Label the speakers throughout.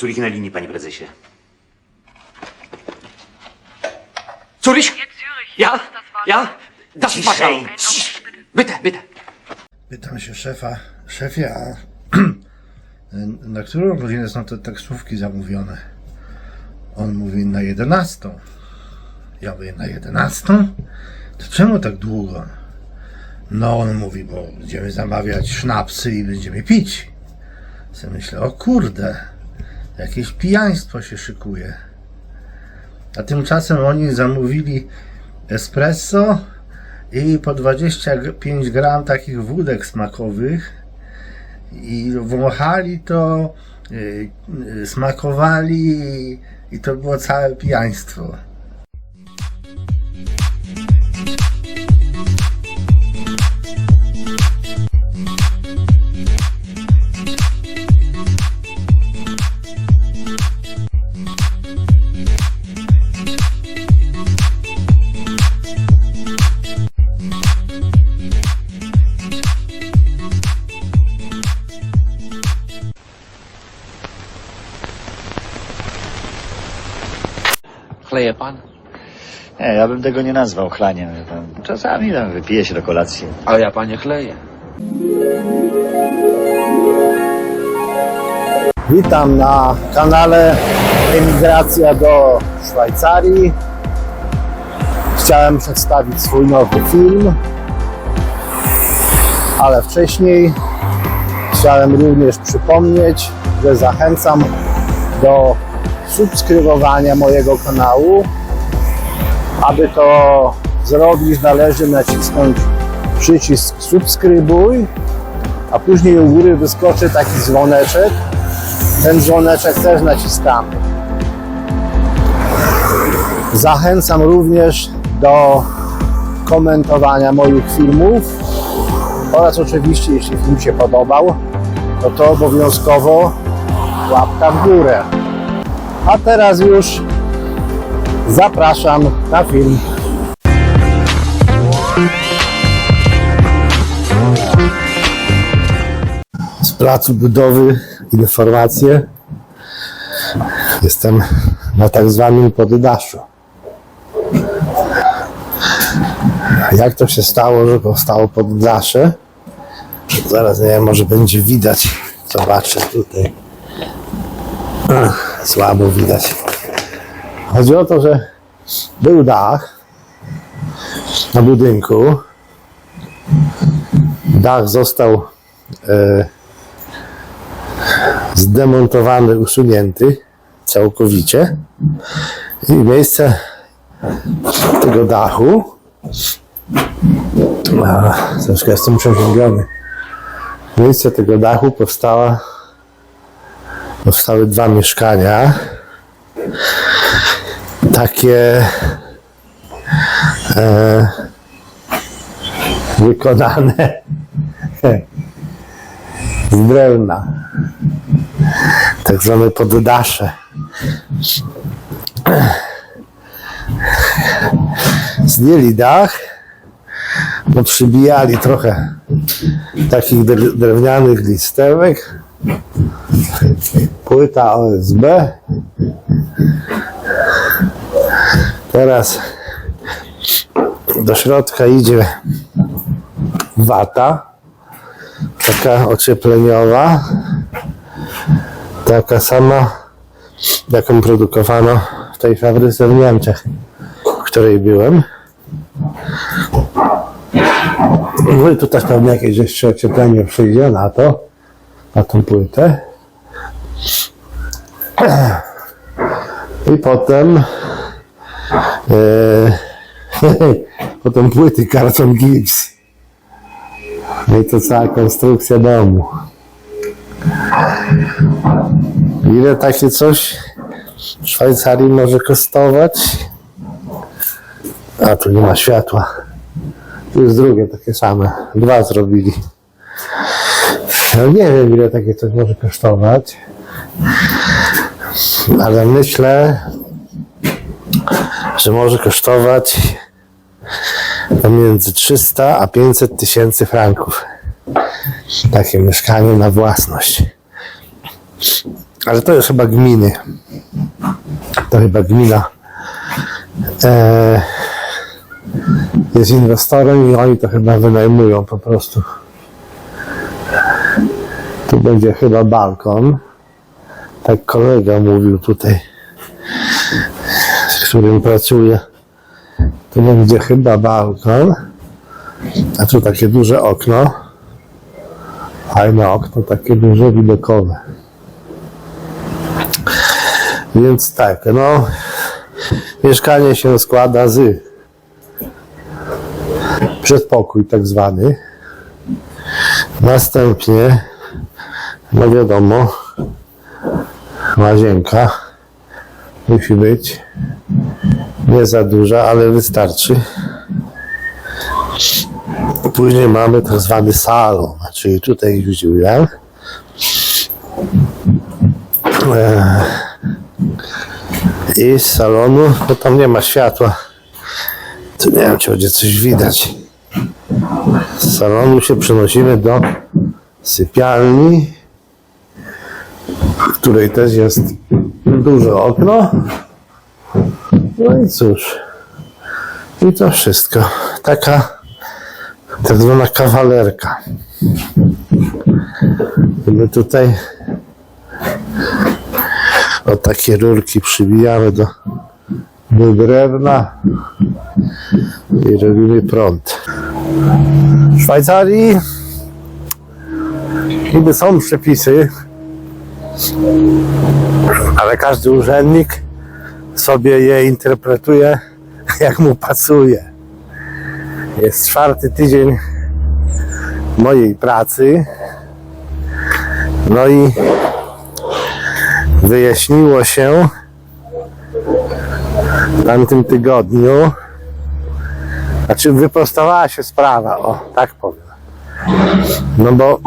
Speaker 1: Zurich na linii, panie prezesie. Zurich? Ja? Ja? Das
Speaker 2: Augenblick, bitte.
Speaker 1: Bitte.
Speaker 3: Pytam się szefa, szefie, a na którą godzinę są te taksówki zamówione? On mówi na 11. Ja mówię na 11? To czemu tak długo? No on mówi, bo będziemy zamawiać sznapsy i będziemy pić. Sobie myślę, o kurde, jakieś pijaństwo się szykuje. A tymczasem oni zamówili espresso i po 25 gram takich wódek smakowych i wąchali to, y, y, smakowali i, i to było całe pijaństwo.
Speaker 4: Pan?
Speaker 5: Nie, ja bym tego nie nazwał chlaniem. wie pan. Czasami tam wypije się do kolacji.
Speaker 4: Ale ja panie chleję.
Speaker 3: Witam na kanale Emigracja do Szwajcarii. Chciałem przedstawić swój nowy film, ale wcześniej chciałem również przypomnieć, że zachęcam do subskrybowania mojego kanału. Aby to zrobić, należy nacisnąć przycisk subskrybuj, a później u góry wyskoczy taki dzwoneczek. Ten dzwoneczek też naciskamy. Zachęcam również do komentowania moich filmów oraz oczywiście, jeśli film się podobał, no to obowiązkowo łapka w górę. A teraz już zapraszam na film. Z placu budowy informacje. Jestem na tak zwanym poddaszu. Jak to się stało, że powstało poddasze? Zaraz nie wiem, może będzie widać. Zobaczę tutaj. Ach, Słabo widać. Chodzi o to, że był dach na budynku. Dach został e, zdemontowany, usunięty całkowicie. I miejsce tego dachu. A, troszkę jestem przeziębiony. Miejsce tego dachu powstała, powstały dwa mieszkania. Takie e, wykonane z drewna tak zwane poddasze. Zdjęli dach, no przybijali trochę takich dre- drewnianych listełek, płyta OSB. Teraz do środka idzie wata, taka ociepleniowa, taka sama, jaką produkowano w tej fabryce w Niemczech, w której byłem. No i tu też pewnie jakieś jeszcze ocieplenie przyjdzie na to, na tą płytę. I potem e, potem płyty karton gips. No i to cała konstrukcja domu. Ile takie coś w Szwajcarii może kosztować? A tu nie ma światła. Tu jest drugie takie same. Dwa zrobili. No nie wiem ile takie coś może kosztować. Ale myślę, że może kosztować pomiędzy 300 a 500 tysięcy franków. Takie mieszkanie na własność. Ale to jest chyba gminy. To chyba gmina. E, jest inwestorem i oni to chyba wynajmują po prostu. Tu będzie chyba balkon. Tak kolega mówił tutaj, z którym pracuję. Tu będzie chyba balkon. A tu takie duże okno. Fajne okno, takie duże, widokowe. Więc tak, no. Mieszkanie się składa z przedpokój tak zwany. Następnie, no wiadomo, łazienka musi być. Nie za duża, ale wystarczy. Później mamy tak zwany salon, czyli tutaj już dziura. I z salonu, bo tam nie ma światła. Tu nie wiem, czy będzie coś widać. Z salonu się przenosimy do sypialni, której też jest duże okno. No i cóż. I to wszystko. Taka tak zwana kawalerka. My tutaj o takie rurki przybijamy do, do drewna i robimy prąd. W Szwajcarii niby są przepisy, ale każdy urzędnik sobie je interpretuje jak mu pasuje. Jest czwarty tydzień mojej pracy. No i wyjaśniło się w tamtym tygodniu, znaczy wyprostowała się sprawa, o tak powiem. No bo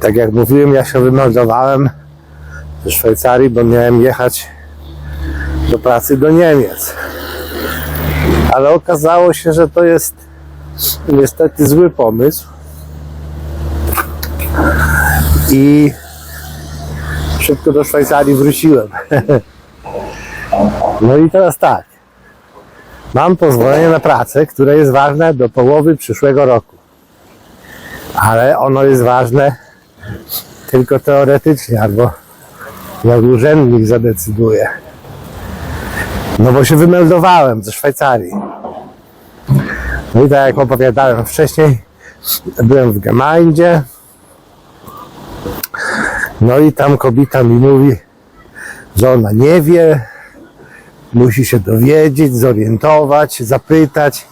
Speaker 3: tak jak mówiłem, ja się wymeldowałem ze Szwajcarii, bo miałem jechać do pracy do Niemiec. Ale okazało się, że to jest niestety zły pomysł. I szybko do Szwajcarii wróciłem. No i teraz tak. Mam pozwolenie na pracę, które jest ważne do połowy przyszłego roku. Ale ono jest ważne tylko teoretycznie, albo jak urzędnik zadecyduje. No bo się wymeldowałem ze Szwajcarii. No i tak jak opowiadałem wcześniej, byłem w Gemeinde. No i tam kobieta mi mówi, że ona nie wie, musi się dowiedzieć, zorientować, zapytać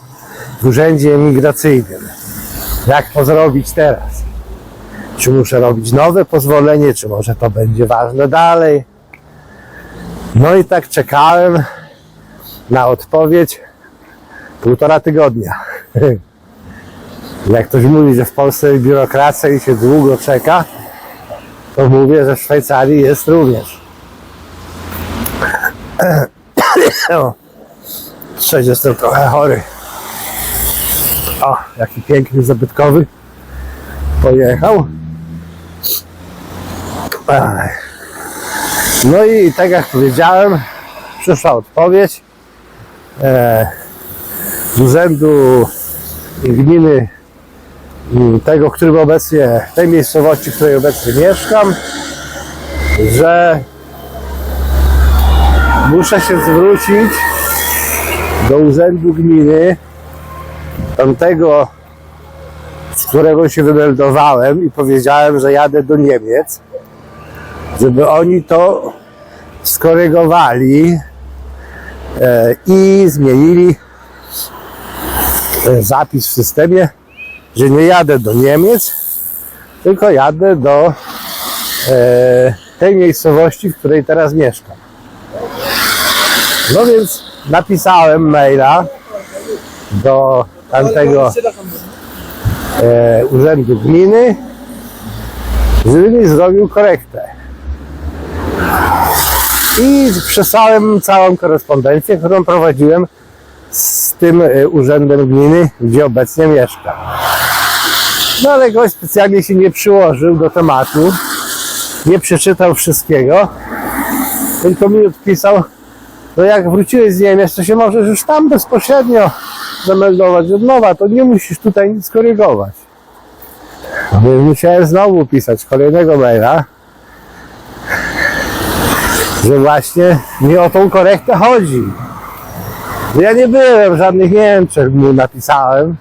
Speaker 3: w urzędzie emigracyjnym. Jak to zrobić teraz? Czy muszę robić nowe pozwolenie, czy może to będzie ważne dalej? No i tak czekałem na odpowiedź półtora tygodnia. Jak ktoś mówi, że w Polsce biurokracja i się długo czeka, to mówię, że w Szwajcarii jest również. O, Cześć, jestem trochę chory. O, jaki piękny, zabytkowy. Pojechał. No i tak jak powiedziałem, przyszła odpowiedź e, z urzędu gminy m, tego, obecnie, tej miejscowości, w której obecnie mieszkam, że muszę się zwrócić do urzędu gminy tamtego, z którego się wymeldowałem i powiedziałem, że jadę do Niemiec, żeby oni to skorygowali e, i zmienili e, zapis w systemie, że nie jadę do Niemiec, tylko jadę do e, tej miejscowości, w której teraz mieszkam. No więc napisałem maila do tamtego urzędu gminy, żeby mi zrobił korektę. I przesłałem całą korespondencję, którą prowadziłem z tym e, urzędem gminy, gdzie obecnie mieszkam. No ale gość specjalnie się nie przyłożył do tematu nie przeczytał wszystkiego, tylko mi odpisał, no jak wróciłeś z Niemiec, to się możesz już tam bezpośrednio zameldować od nowa, to nie musisz tutaj nic korygować. No musiałem znowu pisać kolejnego maila, że właśnie nie o tą korektę chodzi. Ja nie byłem w żadnych Niemczech, mu napisałem.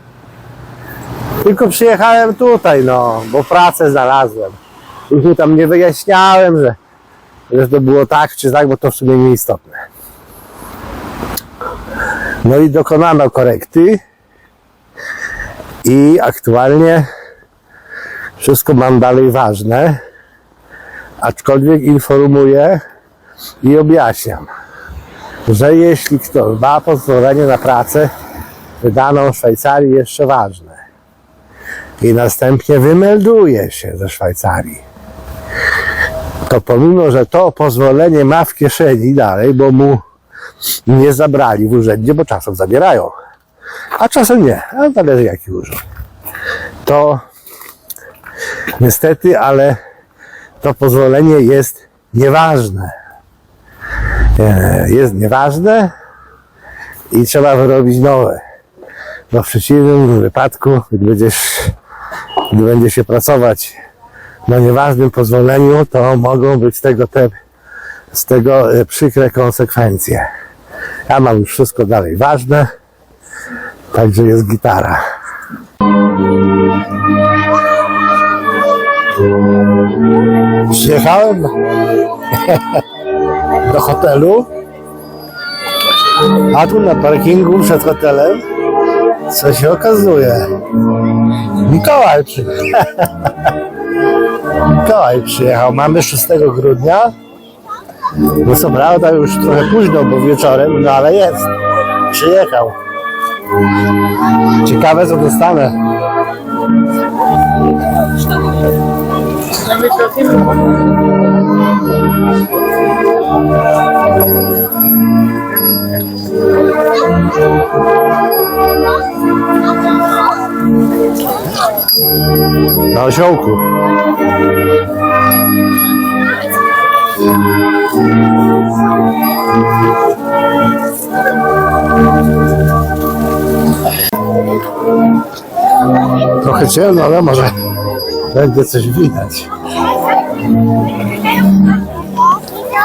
Speaker 3: Tylko przyjechałem tutaj, no, bo pracę znalazłem. Już mu tam nie wyjaśniałem, że, że to było tak czy tak, bo to w sumie nieistotne. No i dokonano korekty. I aktualnie wszystko mam dalej ważne. Aczkolwiek informuję i objaśniam, że jeśli ktoś ma pozwolenie na pracę wydaną w Szwajcarii jeszcze ważne i następnie wymelduje się ze Szwajcarii, to pomimo, że to pozwolenie ma w kieszeni dalej, bo mu nie zabrali w urzędzie, bo czasem zabierają, a czasem nie, a zależy jaki urząd, to niestety, ale to pozwolenie jest nieważne. E, Jest nieważne i trzeba wyrobić nowe. Bo w przeciwnym wypadku, gdy będziesz, gdy będzie się pracować na nieważnym pozwoleniu, to mogą być z tego te, z tego e, przykre konsekwencje. Ja mam już wszystko dalej ważne, także jest gitara. Przyjechałem do hotelu, a tu na parkingu przed hotelem co się okazuje? Mikołaj przyjechał. Mikołaj przyjechał. Mamy 6 grudnia. No co prawda już trochę późno, bo wieczorem, no ale jest. Przyjechał. Ciekawe co dostanę. Na osiołku. Trochę ciemno, ale może będzie coś widać.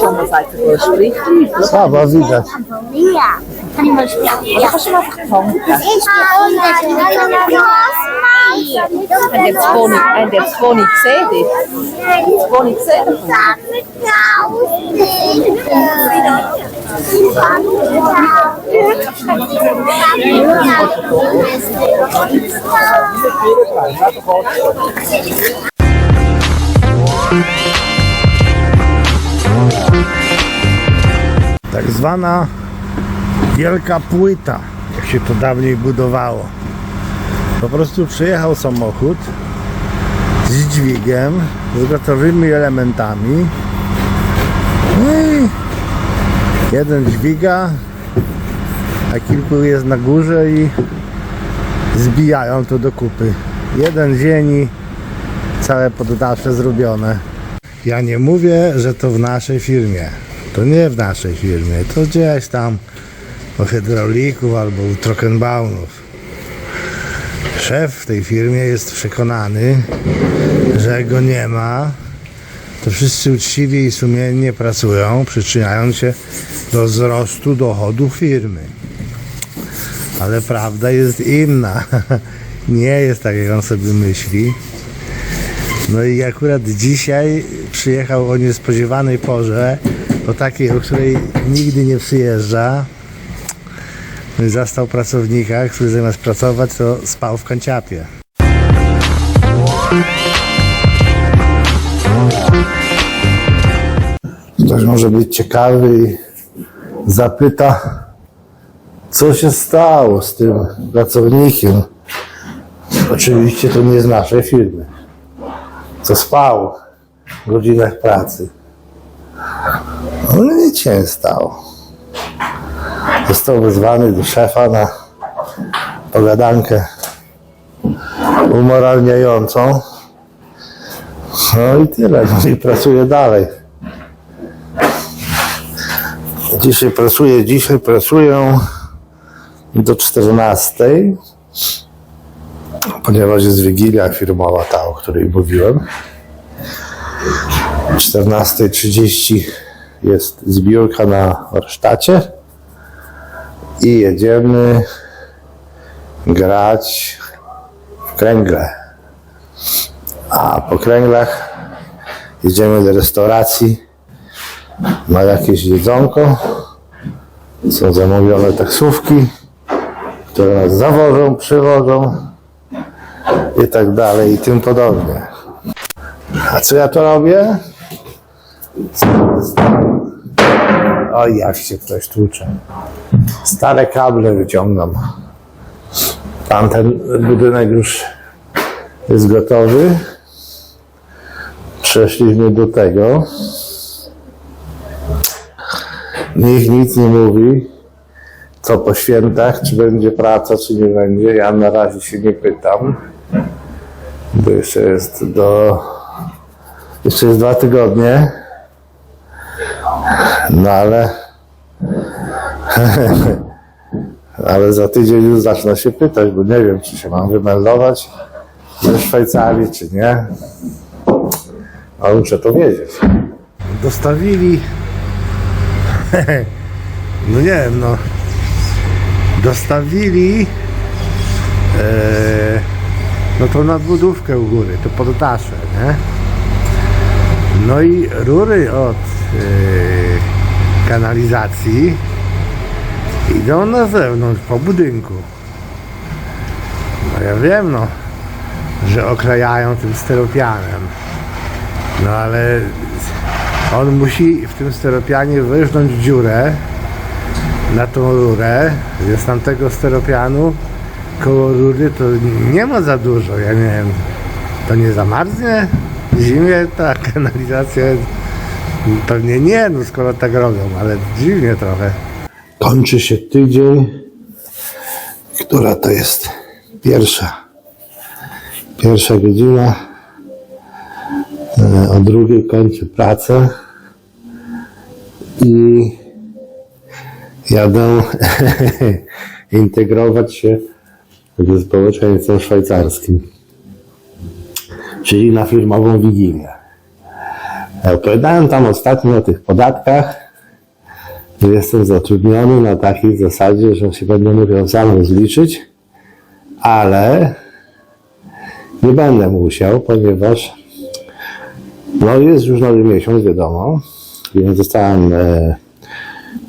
Speaker 2: Sama Seite durchspricht.
Speaker 3: Saba widać.
Speaker 6: Ja. Ponieważ ja
Speaker 2: proszę na
Speaker 6: taką.
Speaker 2: And that's funny, and that's funny, said it. It's funny, said it. Ja.
Speaker 3: Tak zwana wielka płyta, jak się to dawniej budowało. Po prostu przyjechał samochód z dźwigiem, z gotowymi elementami. No i jeden dźwiga, a kilku jest na górze i zbijają to do kupy. Jeden dzień całe poddasze zrobione. Ja nie mówię, że to w naszej firmie. To nie w naszej firmie. To gdzieś tam u hydraulików albo u Trockenbaumów. Szef w tej firmie jest przekonany, że go nie ma, to wszyscy uczciwie i sumiennie pracują, przyczyniając się do wzrostu dochodu firmy. Ale prawda jest inna. Nie jest tak, jak on sobie myśli. No i akurat dzisiaj przyjechał o niespodziewanej porze, o takiej, o której nigdy nie przyjeżdża. Zastał pracownika, który zamiast pracować, to spał w kanciapie. Ktoś może być ciekawy i zapyta, co się stało z tym pracownikiem. Oczywiście to nie z naszej firmy. Co spał w godzinach pracy. Się nie stało. Został wezwany do szefa na pogadankę umoralniającą. No i tyle. No i pracuje dalej. Dzisiaj pracuję, dzisiaj pracuję do 14, ponieważ jest wigilia firmowa ta, o której mówiłem. 14.30 jest zbiórka na warsztacie i jedziemy grać w kręgle. A po kręglach jedziemy do restauracji na jakieś jedzonko. Są zamówione taksówki, które nas zawożą, przywożą i tak dalej i tym podobnie. A co ja to robię? Oj, jak się ktoś tłucze. Stare kable wyciągam. Tamten budynek już jest gotowy. Przeszliśmy do tego. Nikt nic nie mówi, co po świętach, czy będzie praca, czy nie będzie. Ja na razie się nie pytam, bo jeszcze jest do... Jeszcze jest dwa tygodnie. No ale... ale za tydzień już zacznę się pytać, bo nie wiem, czy się mam wymeldować ze Szwajcarii, czy nie. Ale muszę to wiedzieć. Dostawili no nie wiem, no. Dostawili e, no to nadbudówkę u góry, to poddasze, nie? No i rury od e, kanalizacji idą na zewnątrz, po budynku. No ja wiem, no, że okrajają tym steropianem. No ale on musi w tym steropianie wyrżnąć dziurę na tą rurę. Z tamtego steropianu koło rury to nie ma za dużo. Ja nie wiem, to nie zamarznie w zimie ta kanalizacja? Pewnie nie, no skoro tak robią, ale dziwnie trochę. Kończy się tydzień. Która to jest? Pierwsza. Pierwsza godzina. E, O drugiej kończę pracę i jadę integrować się ze społeczeństwem szwajcarskim, czyli na firmową wigilię. Opowiadałem tam ostatnio o tych podatkach, że jestem zatrudniony na takiej zasadzie, że się będę musiał sam rozliczyć, ale nie będę musiał, ponieważ no jest już nowy miesiąc, wiadomo, więc dostałem e,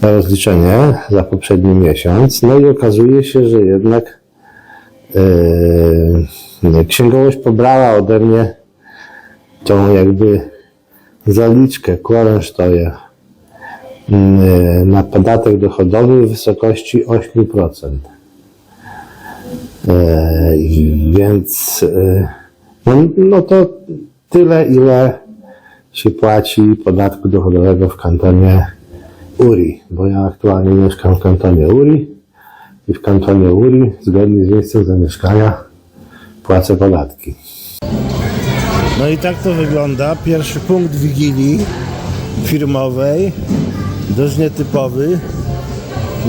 Speaker 3: rozliczenie za poprzedni miesiąc. No i okazuje się, że jednak e, księgowość pobrała ode mnie tą jakby zaliczkę, Quarensteuer na podatek dochodowy w wysokości 8%. E, więc e, no, no to tyle, ile się płaci podatku dochodowego w kantonie Uri, bo ja aktualnie mieszkam w kantonie Uri i w kantonie Uri, zgodnie z miejscem zamieszkania, płacę podatki. No i tak to wygląda. Pierwszy punkt wigilii firmowej, dość nietypowy.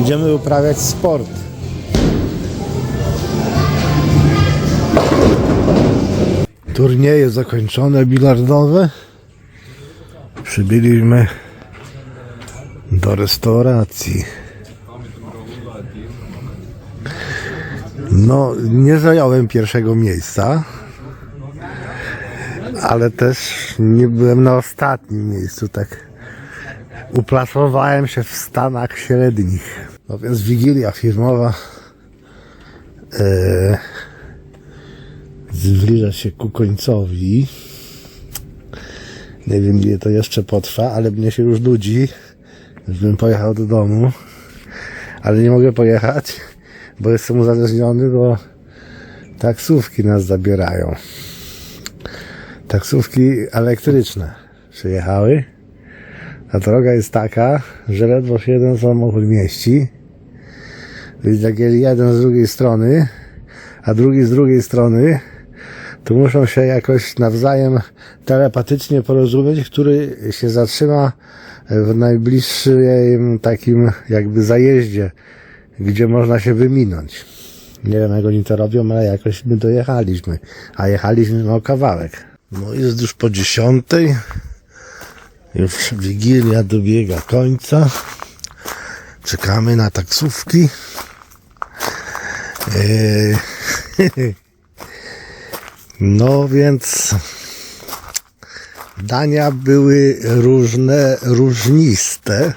Speaker 3: Idziemy uprawiać sport. Turnieje zakończone bilardowe. Przybyliśmy do restauracji. No, nie zająłem pierwszego miejsca, ale też nie byłem na ostatnim miejscu, tak uplasowałem się w stanach średnich. No więc wigilia firmowa e, zbliża się ku końcowi. Nie wiem ile to jeszcze potrwa, ale mnie się już nudzi. Już bym pojechał do domu. ale nie mogę pojechać, bo jestem uzależniony, bo taksówki nas zabierają. Taksówki elektryczne przyjechały. A droga jest taka, że ledwo się jeden samochód mieści. Więc jak jeden z drugiej strony, a drugi z drugiej strony, to muszą się jakoś nawzajem telepatycznie porozumieć, który się zatrzyma w najbliższym takim jakby zajeździe, gdzie można się wyminąć. Nie wiem jak oni to robią, ale jakoś my dojechaliśmy, a jechaliśmy no kawałek. No jest już po dziesiątej, już Wigilia dobiega końca, czekamy na taksówki. Eee, No więc dania były różne, różniste,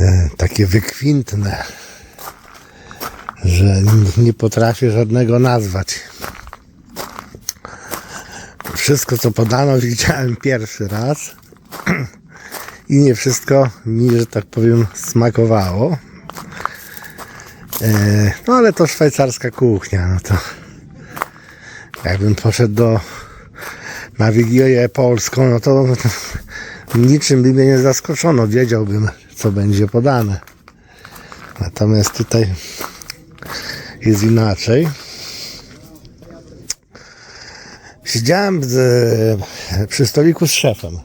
Speaker 3: e, takie wykwintne, że nie potrafię żadnego nazwać. Wszystko, co podano, widziałem pierwszy raz i nie wszystko mi, że tak powiem, smakowało. E, No ale to szwajcarska kuchnia, no to jakbym poszedł do na Wigilię Polską, no to, no to niczym by mnie nie zaskoczono, wiedziałbym, co będzie podane. Natomiast tutaj jest inaczej. Siedziałem z, przy stoliku z szefem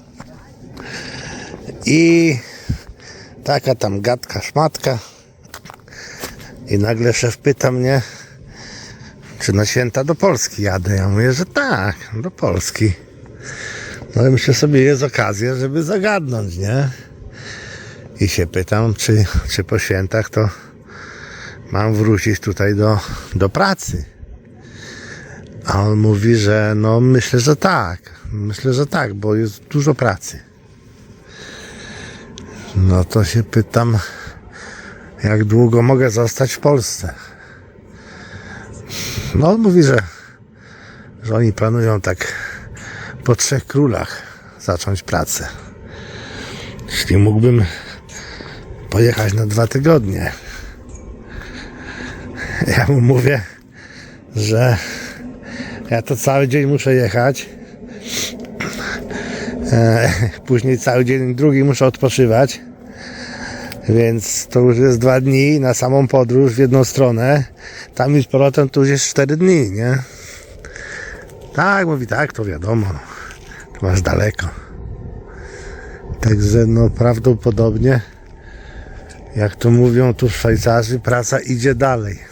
Speaker 3: i taka tam gadka, szmatka i nagle szef pyta mnie, czy na święta do Polski jadę? Ja mówię, że tak, do Polski. No i myślę sobie, jest okazja, żeby zagadnąć, nie? I się pytam, czy, czy po świętach to mam wrócić tutaj do, do pracy. A on mówi, że no myślę, że tak. Myślę, że tak, bo jest dużo pracy. No to się pytam, jak długo mogę zostać w Polsce. No on mówi, że, że oni planują tak po trzech królach zacząć pracę. Jeśli mógłbym pojechać na dwa tygodnie. Ja mu mówię, że ja to cały dzień muszę jechać. E, Później cały dzień drugi muszę odpoczywać. Więc to już jest dwa dni na samą podróż w jedną stronę. Tam i z powrotem to już jest cztery dni, nie? Tak, mówi tak, to wiadomo. To masz daleko. Także no prawdopodobnie, jak to mówią tu Szwajcarzy, praca idzie dalej.